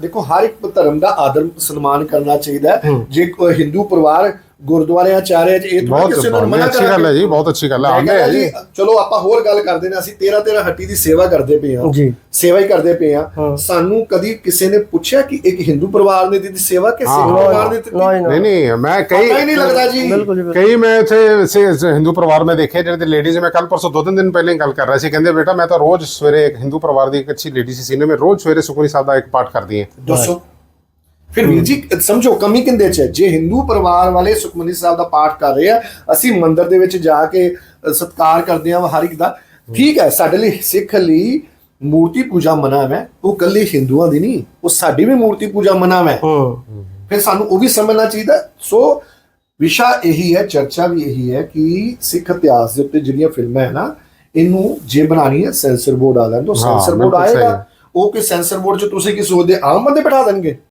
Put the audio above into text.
ਦੇਖੋ ਹਰ ਇੱਕ ਧਰਮ ਦਾ ਆਦਰ ਸਨਮਾਨ ਕਰਨਾ ਚਾਹੀਦਾ ਹੈ। ਜੇ ਕੋਈ ਹਿੰਦੂ ਪਰਿਵਾਰ ਗੁਰਦੁਆਰਿਆਂ ਚਾਰਿਆਂ 'ਚ ਇਹ ਬਹੁਤ ਕਿਸੇ ਨੂੰ ਬਹੁਤ ਮਨਾ ਅੱਛੀ ਗੱਲ ਹੈ ਜੀ ਬਹੁਤ ਅੱਛੀ ਗੱਲ ਹੈ। ਕਹਿੰਦਾ ਹੈ ਜੀ ਚਲੋ ਆਪਾਂ ਹੋਰ ਗੱਲ ਕਰਦੇ ਨੇ ਅਸੀਂ 13 13 ਹੱਟੀ ਦੀ ਸੇਵਾ ਕਰਦੇ ਪਏ ਹਾਂ। ਜੀ। ਸੇਵਾ ਹੀ ਕਰਦੇ ਪਏ। ਹਾਂ। ਸਾਨੂੰ ਕਦੀ ਕਿਸੇ ਨੇ ਪੁੱਛਿਆ ਕਿ ਇੱਕ ਹਿੰਦੂ ਪਰਿਵਾਰ ਨੇ ਦਿੱਤੀ ਸੇਵਾ ਕਿ ਸਿੱਖ। ਪਰਿਵਾਰ ਨੇ ਦਿੱਤੀ? ਨਹੀਂ ਨਹੀਂ ਨਹੀਂ ਮੈਂ ਕਈ ਪਤਾ ਹੀ ਨਹੀਂ ਲੱਗਦਾ ਜੀ। ਕਈ ਮੈਂ ਇੱਥੇ ਹਿੰਦੂ ਪਰਿਵਾਰ ਮੈਂ ਦੇਖੇ ਜਿਹੜੇ ਲੇਡੀਜ਼ ਮੈਂ ਕੱਲ ਪਰਸੋਂ ਦੋ ਤਿੰਨ ਦਿਨ ਪਹਿਲੇ ਹੀ ਗੱਲ ਕਰ ਰਿਹਾ ਸੀ। ਕਹਿੰਦੇ ਬੇਟਾ ਮੈਂ ਤਾਂ ਰੋਜ਼ ਸਵੇਰੇ ਇੱਕ ਹਿੰਦੂ ਪਰਿਵਾਰ ਦੀ ਇੱਕ ਅੱਛੀ ਲੇਡੀ ਸੀ ਸੀਨੇ ਮੈਂ ਰੋਜ਼ ਸਵੇਰੇ ਸੁਖਮਨੀ ਸਾਹਿਬ ਦਾ ਇੱਕ ਪਾਠ ਕਰਦੀ ਹੈ। ਦੱਸੋ। ਫਿਰ ਵੀਰ ਜੀ ਸਮਝੋ ਕਮੀ ਕਿੰਦੇ ਚ ਹੈ? ਜੇ ਹਿੰਦੂ ਪਰਿਵਾਰ ਵਾਲੇ ਸੁਖਮਨੀ ਸਾਹਿਬ ਦਾ ਪਾਠ ਕਰ ਰਹੇ ਆ ਅਸੀਂ ਮੰਦਿਰ ਦੇ ਵਿੱਚ ਜਾ ਕੇ ਸਤਿਕਾਰ ਕਰਦੇ ਆ ਹਰ ਇੱਕ ਦਾ। ਠੀਕ ਹੈ ਸਾਡੇ ਲਈ ਸਿੱਖ ਲਈ ਮੂਰਤੀ ਪੂਜਾ ਮਨਾ ਹੈ ਉਹ ਕੱਲੀ ਹਿੰਦੂਆਂ ਦੀ ਨਹੀਂ ਉਹ ਸਾਡੀ ਵੀ ਮੂਰਤੀ ਪੂਜਾ ਮਨਾ ਹੈ। ਫਿਰ ਸਾਨੂੰ ਉਹ ਵੀ ਸਮਝਣਾ ਚਾਹੀਦਾ ਸੋ ਵਿਸ਼ਾ ਇਹੀ ਹੈ ਚਰਚਾ ਵੀ ਇਹੀ ਹੈ ਕਿ ਸਿੱਖ ਇਤਿਹਾਸ ਦੇ ਉੱਤੇ ਜਿਹੜੀਆਂ ਫਿਲਮਾਂ ਹੈ ਨਾ ਇਹਨੂੰ ਜੇ ਬਣਾਣੀ ਹੈ ਸੈਂਸਰ ਬੋਰਡ ਆ ਲੈਣ ਤੋਂ ਸੈਂਸਰ ਬੋਰਡ ਆਏਗਾ। ਉਹ ਕਿ ਸੈਂਸਰ ਬੋਰਡ 'ਚ ਤੁਸੀਂ ਕੀ ਸੋਚਦੇ ਆਮ ਬੰਦੇ ਬਿਠਾ ਦੇਣਗੇ?